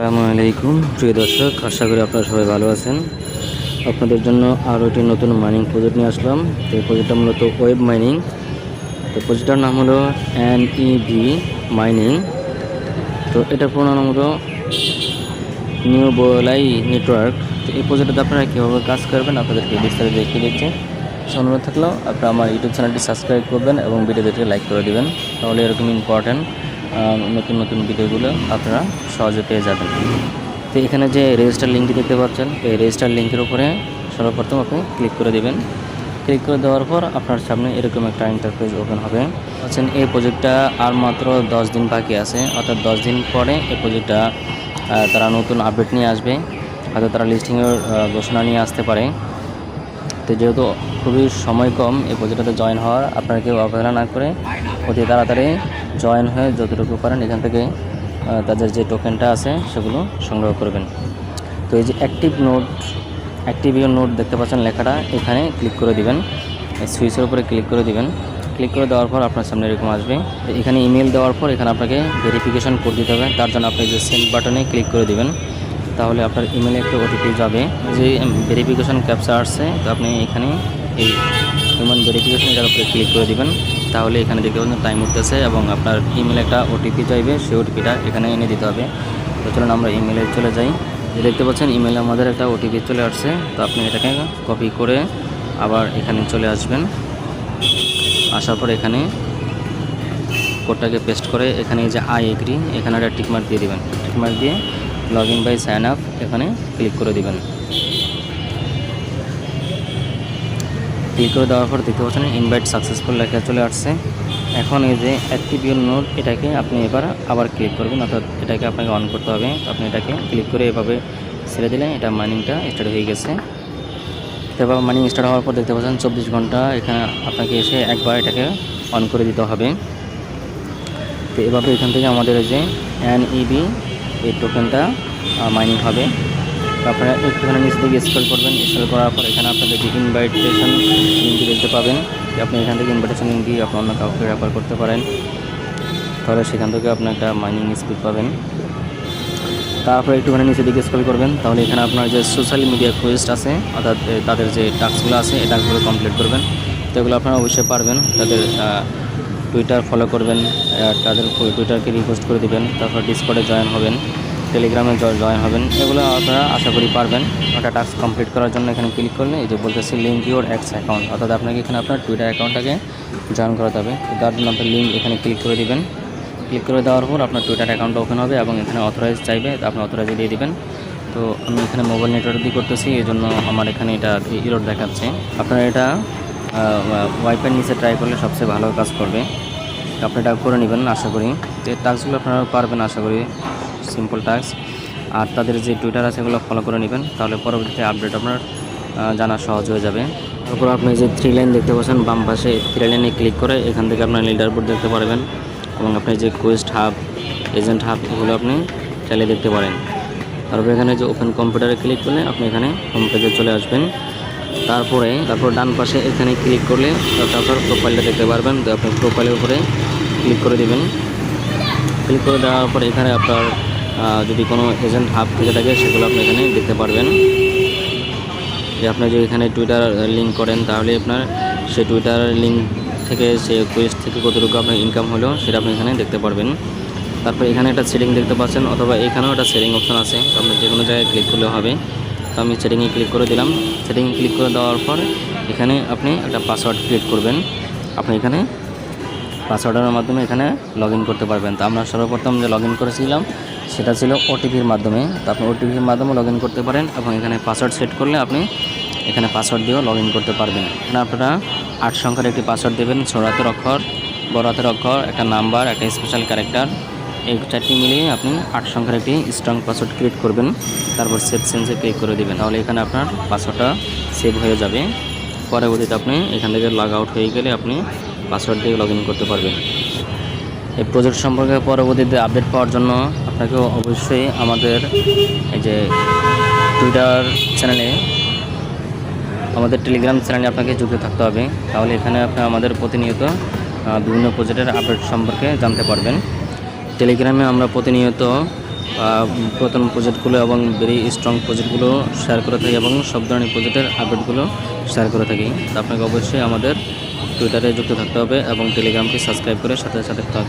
আসসালামু আলাইকুম। প্রিয় দর্শক, আশা করি আপনারা সবাই ভালো আছেন। আপনাদের জন্য আরও একটি নতুন মাইনিং প্রজেক্ট নিয়ে আসলাম। তো এই প্রজেক্টটা মূলত ওয়েব মাইনিং তো প্রজেক্টটার নাম হলো এন ভি মাইনিং তো এটার পুরো নাম হলো নিউ বোলাই নেটওয়ার্ক তো এই প্রজেক্টটাতে আপনারা কীভাবে কাজ করবেন, আপনাদেরকে বিস্তারিত দেখিয়ে দিচ্ছে। অনুরোধ থাকল আপনারা আমার ইউটিউব চ্যানেলটি সাবস্ক্রাইব করবেন এবং ভিডিওটিকে লাইক করে দিবেন। তাহলে এরকম ইম্পর্ট্যান্ট নতুন নতুন ভিডিওগুলো আপনারা সহজে পেয়ে যাবেন। তো এখানে যে রেজিস্টার লিঙ্কটি দেখতে পাচ্ছেন, এই রেজিস্টার লিঙ্কের উপরে সর্বপ্রথম আপনি ক্লিক করে দেবেন। ক্লিক করে দেওয়ার পর আপনার সামনে এরকম একটা ইন্টারফেস ওপেন হবে। আছেন এই প্রজেক্টটা আর মাত্র দশ দিন বাকি আছে। অর্থাৎ দশ দিন পরে এই প্রজেক্টটা তারা নতুন আপডেট নিয়ে আসবে। হয়তো তারা লিস্টিংয়ের ঘোষণা নিয়ে আসতে পারে। তো যেহেতু খুবই সময় কম এই প্রজেক্টটাতে জয়েন হওয়ার, আপনারা কেউ অবহেলা না করে অতি তাড়াতাড়ি জয়েন হয়ে যতটুকু পারেন এখান থেকে তাদের যে টোকেনটা আছে সেগুলো সংগ্রহ করবেন। তো এই যে active note active your note দেখতে পাচ্ছেন লেখাটা, এখানে ক্লিক করে দিবেন। সুইচের উপরে ক্লিক করে দিবেন। ক্লিক করে দেওয়ার পর আপনার সামনে এরকম আসবে। এখানে ইমেল দেওয়ার পর এখানে আপনাকে ভেরিফিকেশন কোড দিতে হবে। তার জন্য আপনি যে সেন্ড বাটনে ক্লিক করে দিবেন। তাহলে আপনার ইমেলে একটা ওটিপি যাবে। যে ভেরিফিকেশন ক্যাপচা আসছে, তো আপনি এখানে এই হিউম্যান ভেরিফিকেশন এটার উপরে ক্লিক করে দিবেন। তাহলে এখানে দেখতে পাচ্ছেন টাইম উঠতেছে এবং আপনার ইমেলে একটা ওটিপি চাইবে সেই ওটিপিটা এখানে এনে দিতে হবে। তো চলুন আমরা ইমেলে চলে যাই। দেখতে পাচ্ছেন ইমেলে আমাদের একটা ওটিপি চলে আসছে, তো আপনি এটাকে কপি করে আবার এখানে চলে আসবেন। আসার পর এখানে কোডটাকে পেস্ট করে এখানে যে আই এগ্রি এখানে একটা টিকমার্ক দিয়ে দিবেন। টিকমার্ক দিয়ে log in by sign up এখানে ক্লিক করে দিবেন। ক্লিক করে দেওয়ার পর দেখতে পাচ্ছেন ইনভাইট সাকসেসফুল লেখা চলে আসছে। এখন এই যে অ্যাক্টিভ ইউর নোট এটাকে আপনি এবার আবার ক্লিক করবেন, অর্থাৎ এটাকে আপনাকে অন করতে হবে। আপনি এটাকে ক্লিক করে এভাবে ছেড়ে দিলে এটা মাইনিংটা স্টার্ট হয়ে গেছে। তারপর মাইনিং স্টার্ট হওয়ার পর দেখতে পাচ্ছেন চব্বিশ ঘণ্টা এখানে আপনাকে এসে একবার এটাকে অন করে দিতে হবে। তো এভাবে এখান থেকে আমাদের এই যে এন ইবি এই টোকেনটা মাইনিং হবে। আপনারা একটুখানি নিচে দিকে স্ক্রল করবেন। স্ক্রল করার পর এখানে আপনাদের যে ইনভাইটেশন লিঙ্কটি দেখতে পাবেন আপনি এখান থেকে ইনভাইটেশন লিঙ্ক দিয়ে আপনি অন্য কাউকে রেফার করতে পারেন। তাহলে সেখান থেকে আপনি একটা মাইনিং স্পিড পাবেন। তারপরে একটুখানি নিচে দিকে স্ক্রল করবেন। তাহলে এখানে আপনার যে সোশ্যাল মিডিয়া কোয়েস্ট আছে, অর্থাৎ তাদের যে টাস্কগুলো আছে, এই টাস্কগুলো কমপ্লিট করবেন। তো এগুলো আপনারা অবশ্যই পারবেন। তাদের টুইটার ফলো করবেন। তাদের টুইটারকে রিপোস্ট করে দিবেন। তারপর ডিসকর্ডে জয়েন হবেন। টেলিগ্রামে জয়েন হবেন। এগুলো আপনারা আশা করি পারবেন। একটা টাস্ক কমপ্লিট করার জন্য এখানে ক্লিক করলে এই যে বলতেছি লিঙ্ক ইউর এক্স অ্যাকাউন্ট অর্থাৎ আপনাকে এখানে আপনার টুইটার অ্যাকাউন্টটাকে জয়েন করাতে হবে। তার জন্য আপনার লিঙ্ক এখানে ক্লিক করে দেবেন। ক্লিক করে দেওয়ার পর আপনার টুইটার অ্যাকাউন্টটা ওপেন হবে এবং এখানে অথরাইজ চাইবে, আপনি অথরাইজ দিয়ে দেবেন। তো আমি এখানে মোবাইল নেটওয়ার্ক দিয়ে করতেছি, এই জন্য আমার এখানে এটা ইরোড দেখাচ্ছে। আপনারা এটা ওয়াইফাই নিচে ট্রাই করলে সবচেয়ে ভালো কাজ করবে। আপনি এটা করে নেবেন, আশা করি। তো টাস্কগুলো আপনারা পারবেন, আশা করি। সিম্পল টাস্ক আর তাদের যে টুইটার আছে, এগুলো ফলো করে নেবেন। তাহলে পরবর্তীতে আপডেট আপনার জানা সহজ হয়ে যাবে। তারপর আপনি যে থ্রি লাইন দেখতে পাচ্ছেন, বাম পাশে থ্রি লাইনে ক্লিক করে এখান থেকে আপনার লিডার বোর্ড দেখতে পারবেন এবং আপনি যে কোয়েস্ট হাব এজেন্ট হাব এগুলো আপনি চালিয়ে দেখতে পারেন। তারপর এখানে যে ওপেন কম্পিউটারে ক্লিক করলে আপনি এখানে হোম পেজে চলে আসবেন। তারপরে, তারপর ডান পাশে এখানে ক্লিক করলে তারপর প্রোফাইলটা দেখতে পারবেন। তো আপনি প্রোফাইলের উপরে ক্লিক করে দেবেন। ক্লিক করে দেওয়ার পর এখানে আপনার যদি কোনো এজেন্ট হাব থেকে থাকে, সেগুলো আপনি এখানে দেখতে পারবেন। যে আপনি যদি এখানে টুইটার লিঙ্ক করেন, তাহলে আপনার সেই টুইটার লিঙ্ক থেকে সে কোয়েস্ট থেকে কতটুকু আপনার ইনকাম হলো, সেটা আপনি এখানে দেখতে পারবেন। তারপর এখানে একটা সেটিং দেখতে পাচ্ছেন, অথবা এখানেও একটা সেটিং অপশন আছে। আপনি যে কোনো জায়গায় ক্লিক করলে হবে। তো আমি সেটিংয়ে ক্লিক করে দিলাম। সেটিংয়ে ক্লিক করে দেওয়ার পর, এখানে আপনি একটা পাসওয়ার্ড ক্রিয়েট করবেন। আপনি এখানে পাসওয়ার্ডের মাধ্যমে এখানে লগ করতে পারবেন। তো আমরা সর্বপ্রথম যে লগ করেছিলাম সেটা ছিল ওটিপির মাধ্যমে। তো আপনি ওটিপির মাধ্যমে লগ করতে পারেন এবং এখানে পাসওয়ার্ড সেট করলে আপনি এখানে পাসওয়ার্ড দিয়েও লগ করতে পারবেন। এখানে আপনারা আট সংখ্যার একটি পাসওয়ার্ড দেবেন ছোট হাতের অক্ষর, বড় হাতের অক্ষর, একটা নাম্বার একটা স্পেশাল ক্যারেক্টার এই চারটি মিলিয়ে আপনি আট সংখ্যার একটি স্ট্রং পাসওয়ার্ড ক্রিয়েট করবেন। তারপর সেভ সেন্সে ক্লিক করে দেবেন। তাহলে এখানে আপনার পাসওয়ার্ডটা সেভ হয়ে যাবে। পরবর্তীতে আপনি এখান থেকে লগ আউট হয়ে গেলে আপনি পাসওয়ার্ড দিয়ে লগ করতে পারবেন। এই প্রজেক্ট সম্পর্কে পরবর্তীতে আপডেট পাওয়ার জন্য আপনাকে অবশ্যই আমাদের এই যে টুইটার চ্যানেলে আমাদের টেলিগ্রাম চ্যানেলে আপনাকে যুক্ত থাকতে হবে। তাহলে এখানে আপনি আমাদের প্রতিনিয়ত বিভিন্ন প্রজেক্টের আপডেট সম্পর্কে জানতে পারবেন। টেলিগ্রামে আমরা প্রতিনিয়ত প্রথম প্রজেক্টগুলো এবং ভেরি স্ট্রং প্রজেক্টগুলো শেয়ার করে থাকি এবং সব ধরনের প্রজেক্টের আপডেটগুলো শেয়ার করে থাকি। আপনাকে অবশ্যই আমাদের টুইটারে যুক্ত থাকতে হবে এবং টেলিগ্রামকে সাবস্ক্রাইব করে সাথে সাথে থাক